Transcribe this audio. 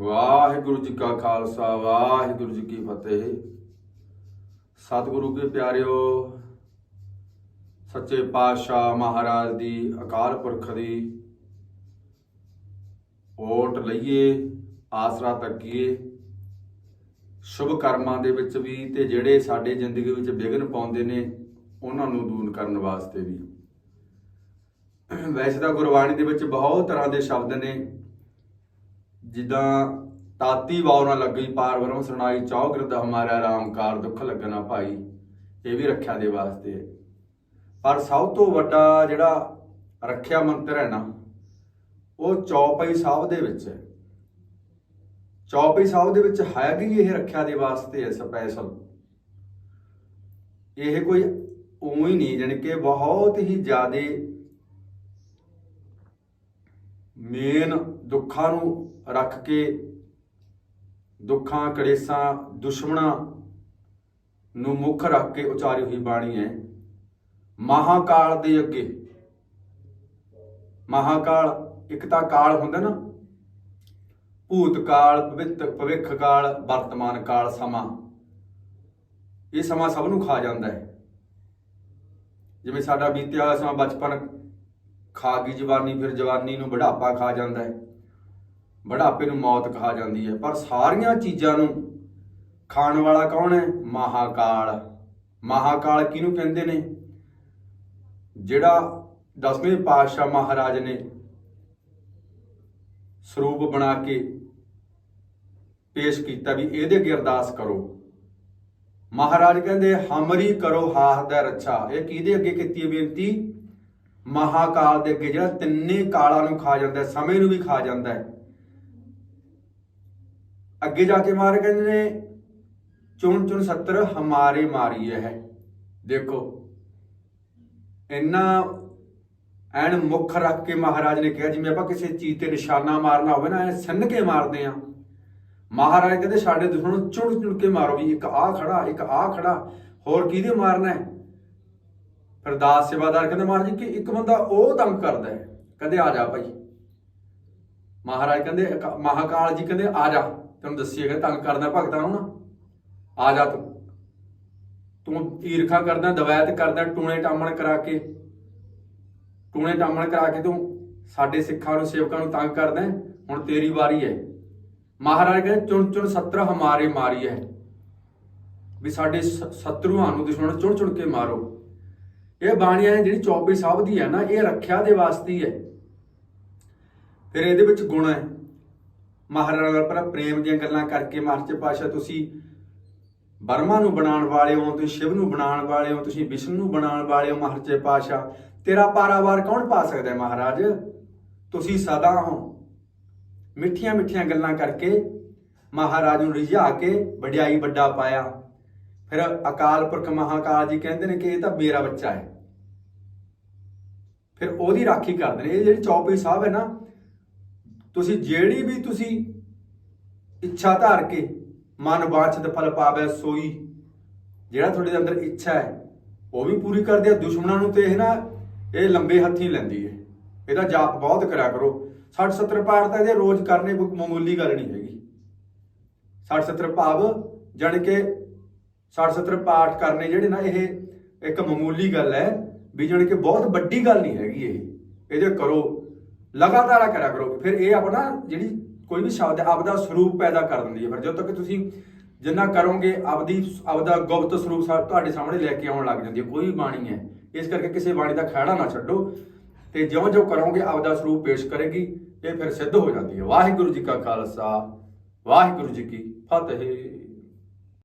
ਵਾਹਿਗੁਰੂ ਜੀ ਕਾ ਖਾਲਸਾ, ਵਾਹਿਗੁਰੂ ਜੀ ਕੀ ਫਤਿਹ। ਸਤਿਗੁਰੂ ਕੇ ਪਿਆਰਿਓ, ਸੱਚੇ ਪਾਤਸ਼ਾਹ ਮਹਾਰਾਜ ਦੀ ਅਕਾਲ ਪੁਰਖ ਦੀ ਓਟ ਲਈਏ, ਆਸਰਾ ਤੱਕੀਏ। ਸ਼ੁਭ ਕਰਮਾਂ ਦੇ ਵਿੱਚ ਵੀ ਤੇ ਜਿਹੜੇ ਸਾਡੇ ਜ਼ਿੰਦਗੀ ਵਿੱਚ ਵਿਘਨ ਪਾਉਂਦੇ ਨੇ, ਉਹਨਾਂ ਨੂੰ ਦੂਰ ਕਰਨ ਵਾਸਤੇ ਵੀ। ਵੈਸੇ ਤਾਂ ਗੁਰਬਾਣੀ ਦੇ ਵਿੱਚ ਬਹੁਤ ਤਰ੍ਹਾਂ ਦੇ ਸ਼ਬਦ ਨੇ। ਜਿੱਦਾਂ ਤਾਤੀ ਵਾਉ ਨਾ ਲੱਗੀ ਪਾਰ ਬਰਮ ਸੁਣਾਈ ਚੌਗਰਦ ਹਮਾਰਾ ਰਾਮਕਾਰ ਦੁੱਖ ਲੱਗਣਾ ਭਾਈ, ਇਹ ਵੀ ਰੱਖਿਆ ਦੇ ਵਾਸਤੇ। ਪਰ ਸਭ ਤੋਂ ਵੱਡਾ ਜਿਹੜਾ ਰੱਖਿਆ ਮੰਤਰ ਹੈ ਨਾ, ਉਹ ਚੌਪਈ ਸਾਹਿਬ ਦੇ ਵਿੱਚ ਹੈ। ਚੌਪਈ ਸਾਹਿਬ ਦੇ ਵਿੱਚ ਹੈ ਵੀ ਇਹ ਰੱਖਿਆ ਦੇ ਵਾਸਤੇ ਹੈ ਸਪੈਸ਼ਲ ਇਹ ਕੋਈ ਉਹੀ ਨਹੀਂ, ਜਾਣੀ ਕਿ ਬਹੁਤ ਹੀ ਜ਼ਿਆਦੇ ਮੇਨ ਦੁੱਖਾਂ ਨੂੰ ਰੱਖ ਕੇ ਦੁੱਖਾਂ, ਕਲੇਸ਼ਾਂ, ਦੁਸ਼ਮਣਾਂ ਨੂੰ ਮੁੱਖ ਰੱਖ ਕੇ ਉਚਾਰੀ ਹੋਈ ਬਾਣੀ ਹੈ। ਮਹਾਕਾਲ ਦੇ ਅੱਗੇ। ਮਹਾਕਾਲ ਇੱਕ ਤਾਂ ਕਾਲ ਹੁੰਦਾ ਨਾ। ਭੂਤ ਕਾਲ ਭਵਿੱਤ ਭਵਿੱਖ ਕਾਲ ਵਰਤਮਾਨ ਕਾਲ, ਸਮਾਂ। ਇਹ ਸਮਾਂ ਸਭ ਨੂੰ ਖਾ ਜਾਂਦਾ ਹੈ। ਜਿਵੇਂ ਸਾਡਾ ਬੀਤਿਆ ਹੋਇਆ ਸਮਾਂ ਬਚਪਨ ਖਾ ਗਈ ਜਵਾਨੀ ਫਿਰ ਜਵਾਨੀ ਨੂੰ ਬੁਢਾਪਾ ਖਾ ਜਾਂਦਾ ਹੈ। ਬੁਢਾਪੇ ਨੂੰ ਮੌਤ ਖਾ ਜਾਂਦੀ ਹੈ। ਪਰ ਸਾਰੀਆਂ ਚੀਜ਼ਾਂ ਨੂੰ ਖਾਣ ਵਾਲਾ ਕੌਣ ਹੈ? ਮਹਾਕਾਲ। ਮਹਾਕਾਲ ਕਿਹਨੂੰ ਕਹਿੰਦੇ ਨੇ? ਜਿਹੜਾ ਦਸਵੇਂ ਪਾਤਸ਼ਾਹ ਮਹਾਰਾਜ ਨੇ ਸਰੂਪ ਬਣਾ ਕੇ ਪੇਸ਼ ਕੀਤਾ ਵੀ ਇਹਦੇ ਅੱਗੇ ਅਰਦਾਸ ਕਰੋ। ਮਹਾਰਾਜ ਕਹਿੰਦੇ, ਹਮਰੀ ਕਰੋ ਹਾਥ ਦਾ ਰੱਛਾ। ਇਹ ਕਿਹਦੇ ਅੱਗੇ ਕੀਤੀ ਹੈ ਬੇਨਤੀ? ਮਹਾਕਾਲ ਦੇ ਅੱਗੇ ਜਿਹੜਾ ਤਿੰਨੇ ਕਾਲਾਂ ਨੂੰ ਖਾ ਜਾਂਦਾ ਸਮੇਂ ਨੂੰ ਵੀ ਖਾ ਜਾਂਦਾ ਹੈ। ਅੱਗੇ ਜਾ ਕੇ ਮਾਰ ਕਹਿੰਦੇ ਨੇ, ਚੁਣ ਚੁਣ 70 ਹਮਾਰੇ ਮਾਰੀ ਹੈ। ਦੇਖੋ, ਇੰਨਾ ਐਨ ਮੁੱਖ ਰੱਖ ਕੇ ਮਹਾਰਾਜ ਨੇ ਕਿਹਾ, ਜਿਵੇਂ ਆਪਾਂ ਕਿਸੇ ਚੀਜ਼ ਤੇ ਨਿਸ਼ਾਨਾ ਮਾਰਨਾ ਹੋਵੇ ਨਾ, ਐ ਸਿੰਨ ਕੇ ਮਾਰਦੇ ਆ ਮਹਾਰਾਜ ਕਹਿੰਦੇ, ਸਾਡੇ ਦੁਸ਼ਮਣ ਨੂੰ ਚੁਣ ਚੁਣ ਕੇ ਮਾਰੋ ਵੀ ਇੱਕ ਆ ਖੜਾ, ਇੱਕ ਆ ਖੜਾ, ਹੋਰ ਕਿਹਦੇ ਮਾਰਨਾ ਹੈ? ਫਿਰ ਦਾਸ ਸੇਵਾਦਾਰ ਕਹਿੰਦੇ, ਮਹਾਰਾਜ ਕਿ ਇੱਕ ਬੰਦਾ ਉਹ ਤੰਗ ਕਰਦਾ ਹੈ। ਕਹਿੰਦੇ, ਆ ਜਾ ਭਾਈ। ਮਹਾਰਾਜ ਕਹਿੰਦੇ ਇੱਕ- ਮਹਾਕਾਲ ਜੀ ਕਹਿੰਦੇ, ਆ ਜਾ। ਤੈਨੂੰ ਦੱਸੀਏਗਾ ਤੰਗ ਕਰਦਾ ਭਗਤਾਂ ਨੂੰ ਨਾ। ਆ ਜਾ ਤੂੰ। ਤੂੰ ਈਰਖਾ ਕਰਦਾ ਦਵਾਇਤ ਕਰਦਾ, ਟੂਣੇ ਟਾਮਣ ਕਰਾ ਕੇ। ਟੂਣੇ ਟਾਮਣ ਕਰਾ ਕੇ ਤੂੰ ਸਾਡੇ ਸਿੱਖਾਂ ਨੂੰ, ਸੇਵਕਾਂ ਨੂੰ ਤੰਗ ਕਰਦਾ ਹੁਣ ਤੇਰੀ ਵਾਰੀ ਹੈ। ਮਹਾਰਾਜ ਕਹਿੰਦੇ, ਚੁਣ ਚੁਣ 70 ਹਮਾਰੇ ਮਾਰੀ ਹੈ ਵੀ ਸਾਡੇ ਸ- ਸ਼ਤਰੂਆਂ ਨੂੰ ਦੁਸ਼ਮਣ ਚੁਣ ਚੁਣ ਕੇ ਮਾਰੋ। ਇਹ ਬਾਣੀਆਂ ਨੇ ਜਿਹੜੀ 24 ਸਾਹਿਬ ਦੀ ਹੈ ਨਾ, ਇਹ ਰੱਖਿਆ ਦੇ ਵਾਸਤੇ ਹੀ ਹੈ। ਫਿਰ ਇਹਦੇ ਵਿੱਚ ਗੁਣ ਹੈ। ਮਹਾਰਾਜ ਨਾਲ ਪਰ ਪ੍ਰੇਮ ਦੀਆਂ ਗੱਲਾਂ ਕਰਕੇ ਮਹਾਰਾਜ ਪਾਸ਼ਾ ਤੁਸੀਂ ਬਰਮਾ ਨੂੰ ਬਣਾਉਣ ਵਾਲੇ ਹੋ, ਤੁਸੀਂ ਸ਼ਿਵ ਨੂੰ ਬਣਾਉਣ ਵਾਲੇ ਹੋ, ਤੁਸੀਂ ਵਿਸ਼ਨੂੰ ਨੂੰ ਬਣਾਉਣ ਵਾਲੇ ਹੋ ਮਹਾਰਾਜ ਪਾਸ਼ਾ ਤੇਰਾ ਪਾਰਾਵਾਰ ਕੌਣ ਪਾ ਸਕਦਾ ਹੈ ਮਹਾਰਾਜ? ਤੁਸੀਂ ਸਦਾ ਹੋ। ਮਿੱਠੀਆਂ ਮਿੱਠੀਆਂ ਗੱਲਾਂ ਕਰਕੇ ਮਹਾਰਾਜ ਨੂੰ ਰਿਝਾ ਕੇ ਵਡਿਆਈ ਵੱਡਾ ਪਾਇਆ। ਫਿਰ ਅਕਾਲ ਪੁਰਖ ਮਹਾਕਾਲ ਜੀ ਕਹਿੰਦੇ ਨੇ ਕਿ ਇਹ ਤਾਂ ਮੇਰਾ ਬੱਚਾ ਹੈ। ਫਿਰ ਉਹਦੀ ਰਾਖੀ ਕਰਦੇ ਨੇ ਇਹ ਜਿਹੜੀ ਚੌਪਈ ਸਾਹਿਬ ਹੈ ਨਾ, ਤੁਸੀਂ ਜਿਹੜੀ ਵੀ ਤੁਸੀਂ ਇੱਛਾ ਧਾਰ ਕੇ ਮਨ ਵਾਂਛਿਤ ਫਲ ਪਾਵੇ ਸੋਈ, ਜਿਹੜਾ ਤੁਹਾਡੇ ਅੰਦਰ ਇੱਛਾ ਹੈ, ਉਹ ਵੀ ਪੂਰੀ ਕਰਦੇ ਆ। ਦੁਸ਼ਮਣਾਂ ਨੂੰ ਤੇ ਇਹ ਨਾ, ਇਹ ਲੰਬੇ ਹੱਥੀ ਲੈਂਦੀ ਹੈ। ਇਹਦਾ ਜਾਪ ਬਹੁਤ ਕਰਿਆ ਕਰੋ। 60 70 ਪਾਠ ਤਾਂ ਇਹਦੇ ਰੋਜ਼ ਕਰਨੇ, ਕੋਈ ਮਾਮੂਲੀ ਗੱਲ ਨਹੀਂ ਹੈਗੀ। 60 70 ਭਾਵ ਜਾਣੀ ਕਿ 60 70 ਪਾਠ ਕਰਨੇ ਜਿਹੜੇ ਨਾ ਇਹ ਇੱਕ ਮਾਮੂਲੀ ਗੱਲ ਹੈ ਵੀ ਜਾਣੀ ਕਿ ਬਹੁਤ ਵੱਡੀ ਗੱਲ ਨਹੀਂ ਹੈਗੀ ਇਹ। ਇਹਦੇ ਕਰੋ, ਲਗਾਤਾਰ ਕਰਿਆ ਕਰੋ। ਫਿਰ ਇਹ ਆਪਣਾ ਜਿਹੜੀ ਕੋਈ ਵੀ ਸ਼ਬਦ ਆਪਦਾ ਸਰੂਪ ਪੈਦਾ ਕਰ ਦਿੰਦੀ ਹੈ। ਫਿਰ ਜਦੋਂ ਤੱਕ ਤੁਸੀਂ ਜਿੰਨਾ ਕਰੋਗੇ, ਆਪਦੀ ਆਪਦਾ ਗੁਪਤ ਸਰੂਪ ਤੁਹਾਡੇ ਸਾਹਮਣੇ ਲੈ ਕੇ ਆਉਣ ਲੱਗ ਜਾਂਦੀ ਹੈ। ਕੋਈ ਵੀ ਬਾਣੀ ਹੈ। ਇਸ ਕਰਕੇ ਕਿਸੇ ਬਾਣੀ ਦਾ ਖਹਿੜਾ ਨਾ ਛੱਡੋ। ਤੇ ਜਿਉਂ-ਜਿਉਂ ਕਰੋਗੇ, ਆਪਦਾ ਸਰੂਪ ਪੇਸ਼ ਕਰੇਗੀ, ਇਹ ਫਿਰ ਸਿੱਧ ਹੋ ਜਾਂਦੀ ਹੈ। ਵਾਹਿਗੁਰੂ ਜੀ ਕਾ ਖਾਲਸਾ, ਵਾਹਿਗੁਰੂ ਜੀ ਕੀ ਫਤਿਹ।